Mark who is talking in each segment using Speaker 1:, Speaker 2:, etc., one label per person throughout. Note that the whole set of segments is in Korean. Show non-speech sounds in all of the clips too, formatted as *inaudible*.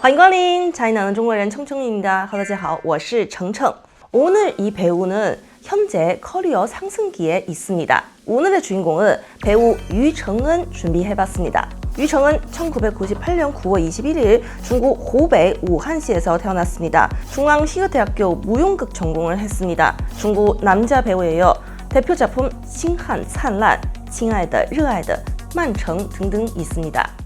Speaker 1: 欢迎光临 차이나는 중국인 청청입니다. 大家好, 我是 청청. 오늘 이 배우는 현재 커리어 상승기에 있습니다. 오늘의 주인공은 배우 유정은 준비해봤습니다. 유정은 1998년 9월 21일 중국 호베이 우한시에서 태어났습니다. 중앙시의대학교 무용극 전공을 했습니다. 중국 남자 배우예요. 대표 작품 싱한 찬란, 亲爱的,热爱的,曼城 등등 있습니다.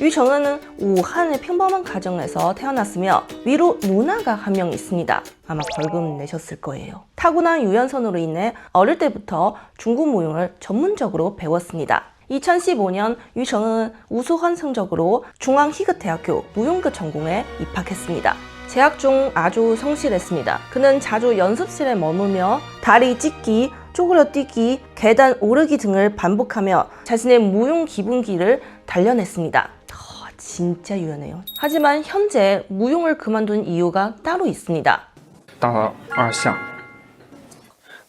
Speaker 1: 유정은은 우한의 평범한 가정에서 태어났으며 위로 누나가 한 명 있습니다. 아마 벌금 내셨을 거예요. 타고난 유연선으로 인해 어릴 때부터 중국 무용을 전문적으로 배웠습니다. 2015년 유정은 우수한 성적으로 중앙희극대학교 무용극 전공에 입학했습니다. 재학 중 아주 성실했습니다. 그는 자주 연습실에 머물며 다리 찢기, 쪼그려 뛰기, 계단 오르기 등을 반복하며 자신의 무용 기분기를 단련했습니다. 어, 진짜 유연해요. 하지만 현재 무용을 그만둔 이유가 따로 있습니다.
Speaker 2: 大二项，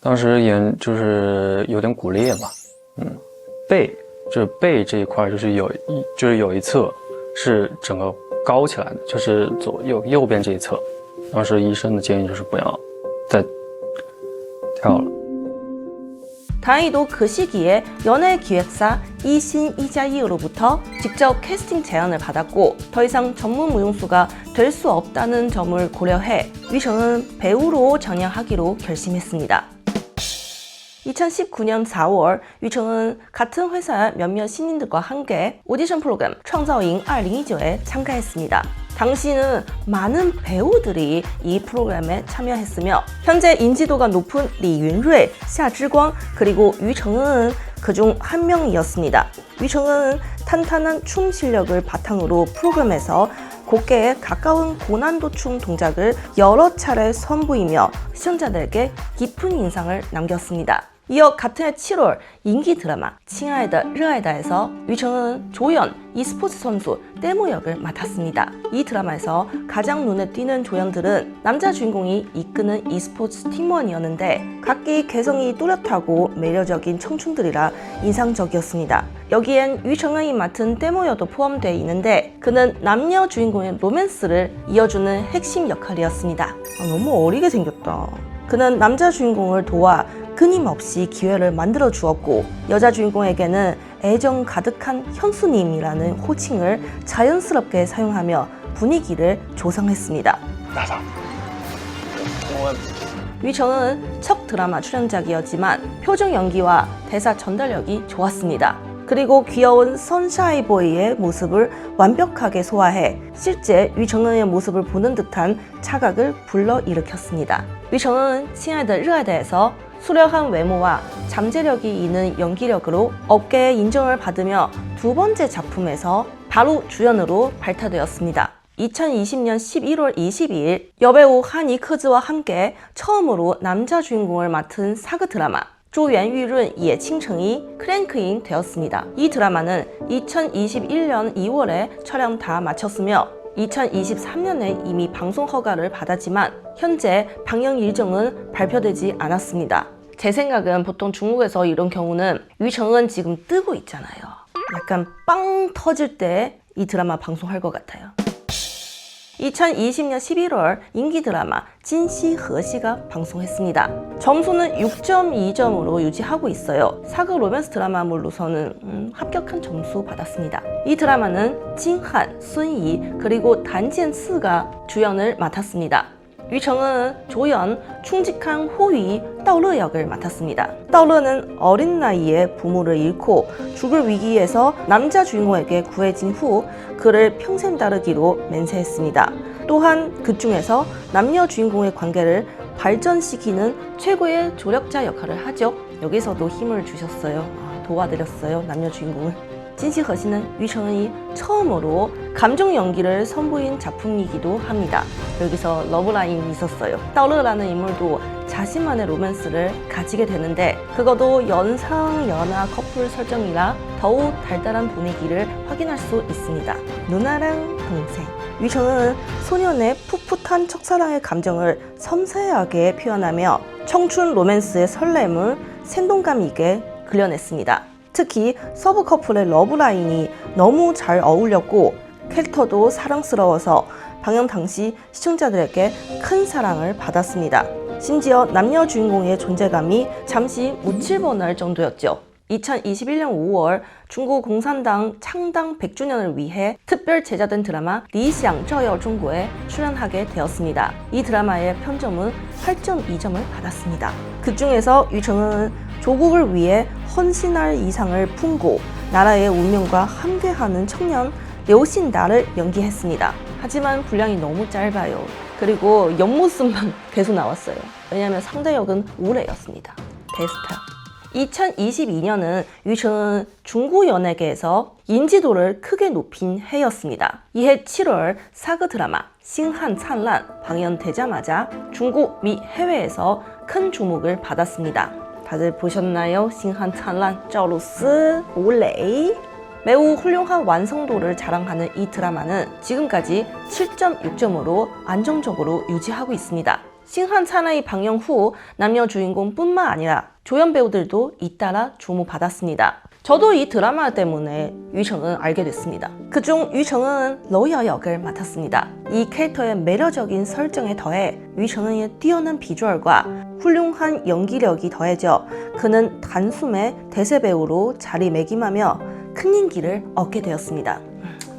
Speaker 2: 当时演就是有点骨裂吧，嗯，背就是背这一块就是有一就是有一侧是整个高起来的，就是左右右边这一侧，当时医生的建议就是不要再跳了。
Speaker 1: 다행히도 그 시기에 연예 기획사 이신 이자이로부터 직접 캐스팅 제안을 받았고 더 이상 전문 무용수가 될 수 없다는 점을 고려해 위정은 배우로 전향하기로 결심했습니다. 2019년 4월 유정은 같은 회사 몇몇 신인들과 함께 오디션 프로그램 创造营 2019에 참가했습니다. 당시는 많은 배우들이 이 프로그램에 참여했으며 현재 인지도가 높은 리윤루이, 샤지광 그리고 유정은 그중 한 명이었습니다. 유정은 탄탄한 춤 실력을 바탕으로 프로그램에서 곡계에 가까운 고난도 춤 동작을 여러 차례 선보이며 시청자들에게 깊은 인상을 남겼습니다. 이어 같은 해 7월 인기 드라마 칭하이다 르하이다에서 위청은 조연, e스포츠 선수 떼모 역을 맡았습니다. 이 드라마에서 가장 눈에 띄는 조연들은 남자 주인공이 이끄는 e스포츠 팀원이었는데 각기 개성이 뚜렷하고 매력적인 청춘들이라 인상적이었습니다. 여기엔 위청은이 맡은 떼모여도 포함되어 있는데 그는 남녀 주인공의 로맨스를 이어주는 핵심 역할이었습니다. 아, 너무 어리게 생겼다. 그는 남자 주인공을 도와 끊임없이 기회를 만들어 주었고 여자 주인공에게는 애정 가득한 현수님이라는 호칭을 자연스럽게 사용하며 분위기를 조성했습니다.
Speaker 2: 大嫂，我
Speaker 1: 위정은 첫 드라마 출연작이었지만 표정 연기와 대사 전달력이 좋았습니다. 그리고 귀여운 선샤이 보이의 모습을 완벽하게 소화해 실제 위정은의 모습을 보는 듯한 착각을 불러일으켰습니다. 위정은 亲爱的热爱的에서 수려한 외모와 잠재력이 있는 연기력으로 업계의 인정을 받으며 두 번째 작품에서 바로 주연으로 발탁되었습니다. 2020년 11월 22일 여배우 한이크즈와 함께 처음으로 남자 주인공을 맡은 사극 드라마 조연유룬 예칭청이 크랭크인 되었습니다. 이 드라마는 2021년 2월에 촬영 다 마쳤으며 2023년에 이미 방송 허가를 받았지만 현재 방영 일정은 발표되지 않았습니다. 제 생각은 보통 중국에서 이런 경우는 유정은 지금 뜨고 있잖아요. 약간 빵 터질 때 이 드라마 방송할 것 같아요. 2020년 11월 인기 드라마 진시 허시가 방송했습니다. 점수는 6.2점으로 유지하고 있어요. 사극 로맨스 드라마물로서는 음, 합격한 점수 받았습니다. 이 드라마는 진한, 순이 그리고 단지엔 스가 주연을 맡았습니다. 유정은 조연, 충직한 호위, 다오러 역을 맡았습니다. 다오러는 어린 나이에 부모를 잃고 죽을 위기에서 남자 주인공에게 구해진 후 그를 평생 따르기로 맹세했습니다. 또한 그 중에서 남녀 주인공의 관계를 발전시키는 최고의 조력자 역할을 하죠. 여기서도 힘을 주셨어요. 아, 도와드렸어요. 남녀 주인공을. 진시허시는 유정은이 처음으로 감정 연기를 선보인 작품이기도 합니다. 여기서 러브라인이 있었어요. 따르라는 인물도 자신만의 로맨스를 가지게 되는데 그것도 연상 연하 커플 설정이라 더욱 달달한 분위기를 확인할 수 있습니다. 누나랑 동생 유정은 소년의 풋풋한 첫사랑의 감정을 섬세하게 표현하며 청춘 로맨스의 설렘을 생동감 있게 그려냈습니다. 특히 서브 커플의 러브라인이 너무 잘 어울렸고 캐릭터도 사랑스러워서 방영 당시 시청자들에게 큰 사랑을 받았습니다. 심지어 남녀 주인공의 존재감이 잠시 묻힐 뻔할 정도였죠. 2021년 5월 중국 공산당 창당 100주년을 위해 특별 제작된 드라마 리샹 저여 중국에 출연하게 되었습니다. 이 드라마의 평점은 8.2점을 받았습니다. 그 중에서 유정은 조국을 위해 헌신할 이상을 품고 나라의 운명과 함께하는 청년 려신다를 연기했습니다. 하지만 분량이 너무 짧아요. 그리고 옆모습만 *laughs* 계속 나왔어요. 왜냐하면 상대 역은 우레였습니다. 데스타. 2022년은 유정은 중국 연예계에서 인지도를 크게 높인 해였습니다. 이해 7월 사그 드라마 싱한 찬란 방영되자마자 중국 미 해외에서 큰 주목을 받았습니다. 다들 보셨나요? 싱한 찬란, 쩌루스, 오레이 매우 훌륭한 완성도를 자랑하는 이 드라마는 지금까지 7.6점으로 안정적으로 유지하고 있습니다. 싱한 차나이 방영 후 남녀 주인공뿐만 아니라 조연 배우들도 잇따라 주목받았습니다. 저도 이 드라마 때문에 유정은 알게 됐습니다. 그중 유정은 로여 역을 맡았습니다. 이 캐릭터의 매력적인 설정에 더해 유정은의 뛰어난 비주얼과 훌륭한 연기력이 더해져 그는 단숨에 대세 배우로 자리매김하며 큰 인기를 얻게 되었습니다.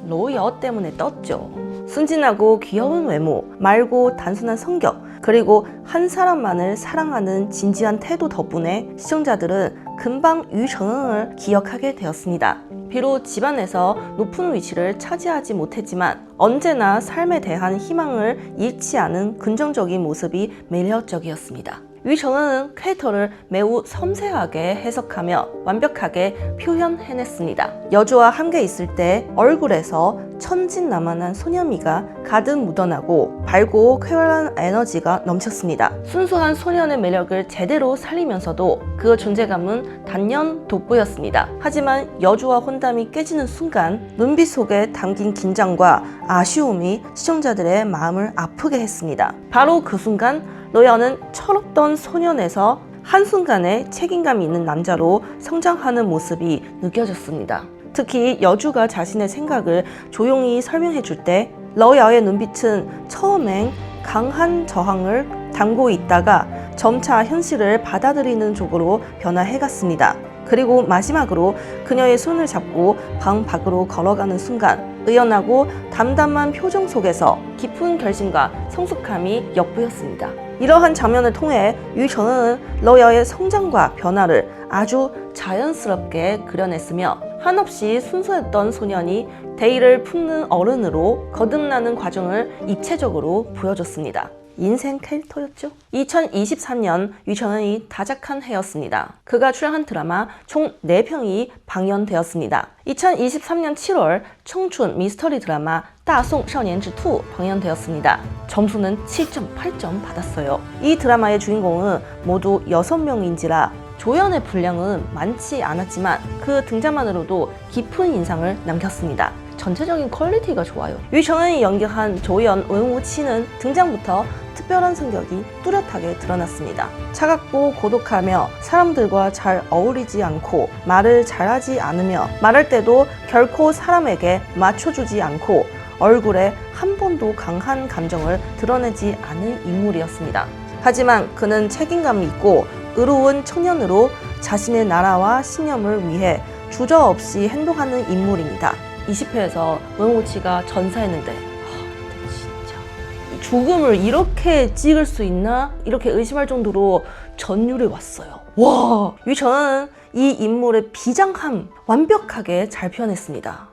Speaker 1: 로여 때문에 떴죠. 순진하고 귀여운 외모, 맑고 단순한 성격, 그리고 한 사람만을 사랑하는 진지한 태도 덕분에 시청자들은 금방 유정응을 기억하게 되었습니다. 비록 집안에서 높은 위치를 차지하지 못했지만 언제나 삶에 대한 희망을 잃지 않은 긍정적인 모습이 매력적이었습니다. 유정은 캐릭터를 매우 섬세하게 해석하며 완벽하게 표현해냈습니다. 여주와 함께 있을 때 얼굴에서 천진난만한 소녀미가 가득 묻어나고 밝고 쾌활한 에너지가 넘쳤습니다. 순수한 소년의 매력을 제대로 살리면서도 그 존재감은 단연 돋보였습니다. 하지만 여주와 혼담이 깨지는 순간 눈빛 속에 담긴 긴장과 아쉬움이 시청자들의 마음을 아프게 했습니다. 바로 그 순간 로여는 철없던 소년에서 한순간에 책임감 있는 남자로 성장하는 모습이 느껴졌습니다. 특히 여주가 자신의 생각을 조용히 설명해 줄 때 러여의 눈빛은 처음엔 강한 저항을 담고 있다가 점차 현실을 받아들이는 쪽으로 변화해 갔습니다. 그리고 마지막으로 그녀의 손을 잡고 방 밖으로 걸어가는 순간 의연하고 담담한 표정 속에서 깊은 결심과 성숙함이 엿보였습니다. 이러한 장면을 통해 유정은 러여의 성장과 변화를 아주 자연스럽게 그려냈으며 한없이 순수했던 소년이 대의를 품는 어른으로 거듭나는 과정을 입체적으로 보여줬습니다. 인생 캐릭터였죠. 2023년 유천은이 다작한 해였습니다. 그가 출연한 드라마 총 4편이 방영되었습니다. 2023년 7월 청춘 미스터리 드라마 따송 셔년즈2 방영되었습니다. 점수는 7.8점 받았어요. 이 드라마의 주인공은 모두 6명인지라 조연의 분량은 많지 않았지만 그 등장만으로도 깊은 인상을 남겼습니다. 전체적인 퀄리티가 좋아요. 유정은이 연기한 조연 은우치는 등장부터 특별한 성격이 뚜렷하게 드러났습니다. 차갑고 고독하며 사람들과 잘 어울리지 않고 말을 잘하지 않으며 말할 때도 결코 사람에게 맞춰주지 않고 얼굴에 한 번도 강한 감정을 드러내지 않은 인물이었습니다. 하지만 그는 책임감이 있고 의로운 청년으로 자신의 나라와 신념을 위해 주저없이 행동하는 인물입니다. 20회에서 은호치가 전사했는데 이 죽음을 이렇게 찍을 수 있나? 이렇게 의심할 정도로 전율이 왔어요. 와! 유전은 이 인물의 비장함 완벽하게 잘 표현했습니다.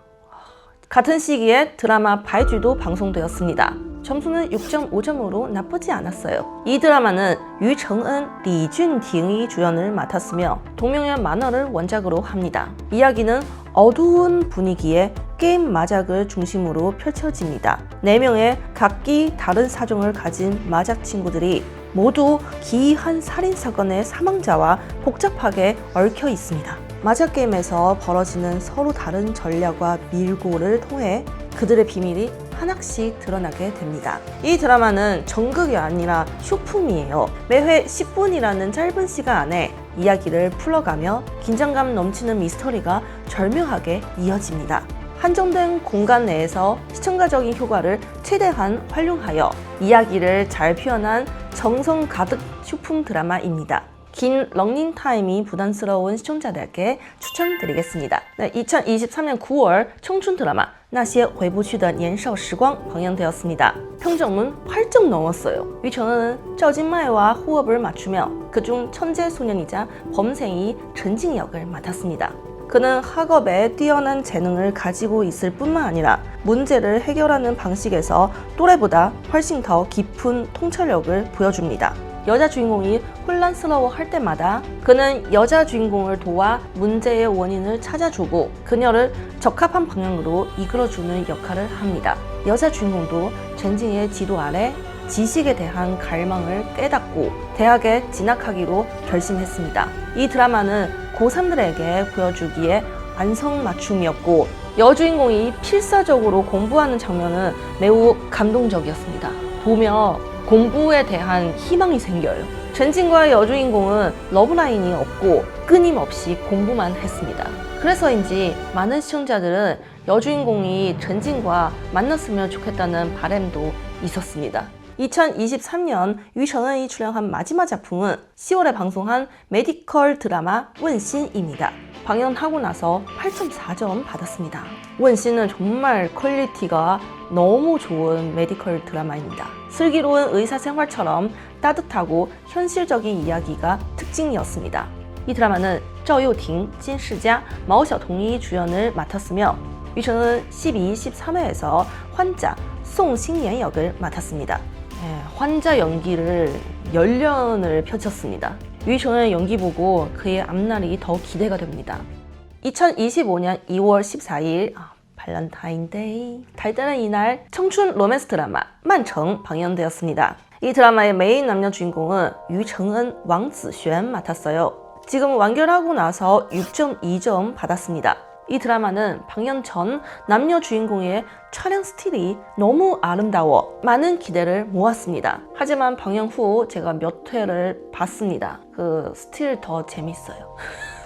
Speaker 1: 같은 시기에 드라마 바이쥐도 방송되었습니다. 점수는 6.5점으로 나쁘지 않았어요. 이 드라마는 유정은, 리준팅이 주연을 맡았으며 동명의 만화를 원작으로 합니다. 이야기는 어두운 분위기에 게임 마작을 중심으로 펼쳐집니다. 4명의 각기 다른 사정을 가진 마작 친구들이 모두 기이한 살인 사건의 사망자와 복잡하게 얽혀 있습니다. 마작 게임에서 벌어지는 서로 다른 전략과 밀고를 통해 그들의 비밀이 하나씩 드러나게 됩니다. 이 드라마는 정극이 아니라 쇼품이에요. 매회 10분이라는 짧은 시간 안에 이야기를 풀어가며 긴장감 넘치는 미스터리가 절묘하게 이어집니다. 한정된 공간 내에서 시청가적인 효과를 최대한 활용하여 이야기를 잘 표현한 정성 가득 쇼품 드라마입니다. 긴 런닝 타임이 부담스러운 시청자들께 추천드리겠습니다. 네, 2023년 9월 청춘 드라마 那些回不去的年少时光 방영되었습니다. 평점은 8점 넘었어요. 이 저는 저진마이와 호흡을 맞추며 그중 천재 소년이자 범생이 전징 역을 맡았습니다. 그는 학업에 뛰어난 재능을 가지고 있을 뿐만 아니라 문제를 해결하는 방식에서 또래보다 훨씬 더 깊은 통찰력을 보여줍니다. 여자 주인공이 혼란스러워 할 때마다 그는 여자 주인공을 도와 문제의 원인을 찾아주고 그녀를 적합한 방향으로 이끌어주는 역할을 합니다. 여자 주인공도 젠징의 지도 아래 지식에 대한 갈망을 깨닫고 대학에 진학하기로 결심했습니다. 이 드라마는 고3들에게 보여주기에 안성맞춤이었고 여주인공이 필사적으로 공부하는 장면은 매우 감동적이었습니다. 보며 공부에 대한 희망이 생겨요. 젠진과 여주인공은 러브라인이 없고 끊임없이 공부만 했습니다. 그래서인지 많은 시청자들은 여주인공이 전진과 만났으면 좋겠다는 바람도 있었습니다. 2023년 유정은이 출연한 마지막 작품은 10월에 방송한 메디컬 드라마 원신입니다. 방영하고 나서 8.4점 받았습니다. 원신은 정말 퀄리티가 너무 좋은 메디컬 드라마입니다. 슬기로운 의사 생활처럼 따뜻하고 현실적인 이야기가 특징이었습니다. 이 드라마는 赵又廷, 진시자, 마오셔동이 주연을 맡았으며 유정은 12, 13회에서 환자 송신연 역을 맡았습니다. 네, 환자 연기를 열연을 펼쳤습니다. 유정의 연기 보고 그의 앞날이 더 기대가 됩니다. 2025년 2월 14일 아, 발렌타인데이 달달한 이날 청춘 로맨스 드라마 만청 방영되었습니다. 이 드라마의 메인 남녀 주인공은 유정은, 왕子璇맡았어요. 지금 완결하고 나서 6.2점 받았습니다. 이 드라마는 방영 전 남녀 주인공의 촬영 스틸이 너무 아름다워 많은 기대를 모았습니다. 하지만 방영 후 제가 몇 회를 봤습니다. 그 스틸 더 재밌어요.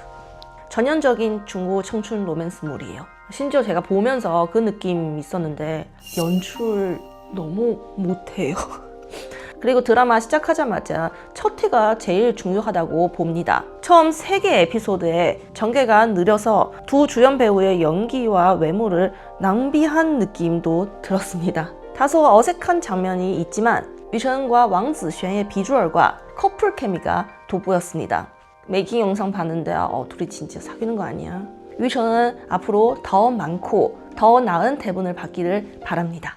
Speaker 1: *laughs* 전형적인 중고 청춘 로맨스물이에요. 심지어 제가 보면서 그 느낌 있었는데 연출 너무 못해요. *laughs* 그리고 드라마 시작하자마자 첫 회가 제일 중요하다고 봅니다. 처음 3개 에피소드에 전개가 느려서 두 주연 배우의 연기와 외모를 낭비한 느낌도 들었습니다. 다소 어색한 장면이 있지만 유천과 왕子璇의 비주얼과 커플 케미가 돋보였습니다. 메이킹 영상 봤는데 어, 둘이 진짜 사귀는 거 아니야? 유천은 앞으로 더 많고 더 나은 대본을 받기를 바랍니다.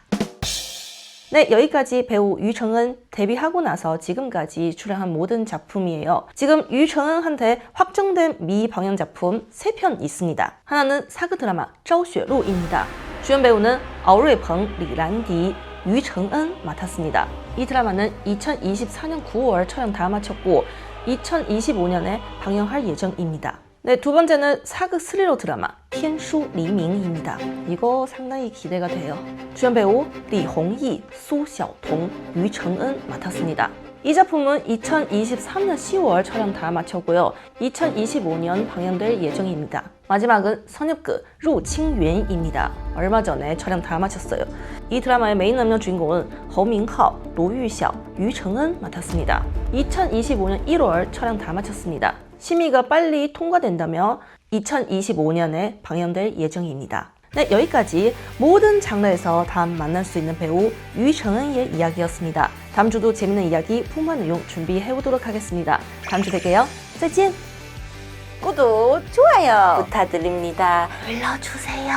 Speaker 1: 네, 여기까지 배우 유정은 데뷔하고 나서 지금까지 출연한 모든 작품이에요. 지금 유정은한테 확정된 미방영 작품 3편 있습니다. 하나는 사그 드라마 昭雪路입니다. 주연 배우는 아우르이펑, 리란디, 유정은 맡았습니다. 이 드라마는 2024년 9월 촬영 다 마쳤고 2025년에 방영할 예정입니다. 네, 두 번째는 사극 스릴러 드라마 天书 리밍입니다. 이거 상당히 기대가 돼요. 주연 배우 리홍이, 수셔동, 유정은 맡았습니다. 이 작품은 2023년 10월 촬영 다 마쳤고요. 2025년 방영될 예정입니다. 마지막은 선엽그 루칭윤입니다. 얼마 전에 촬영 다 마쳤어요. 이 드라마의 메인 남녀 주인공은 허민하오, 노유xiao, 유정은 맡았습니다. 2025년 1월 촬영 다 마쳤습니다. 심의가 빨리 통과된다며 2025년에 방영될 예정입니다. 네, 여기까지 모든 장르에서 다 만날 수 있는 배우 유정은의 이야기였습니다. 다음 주도 재밌는 이야기, 풍부한 내용 준비해 보도록 하겠습니다. 다음 주 뵐게요. 再见. 구독, 좋아요 부탁드립니다. 눌러주세요.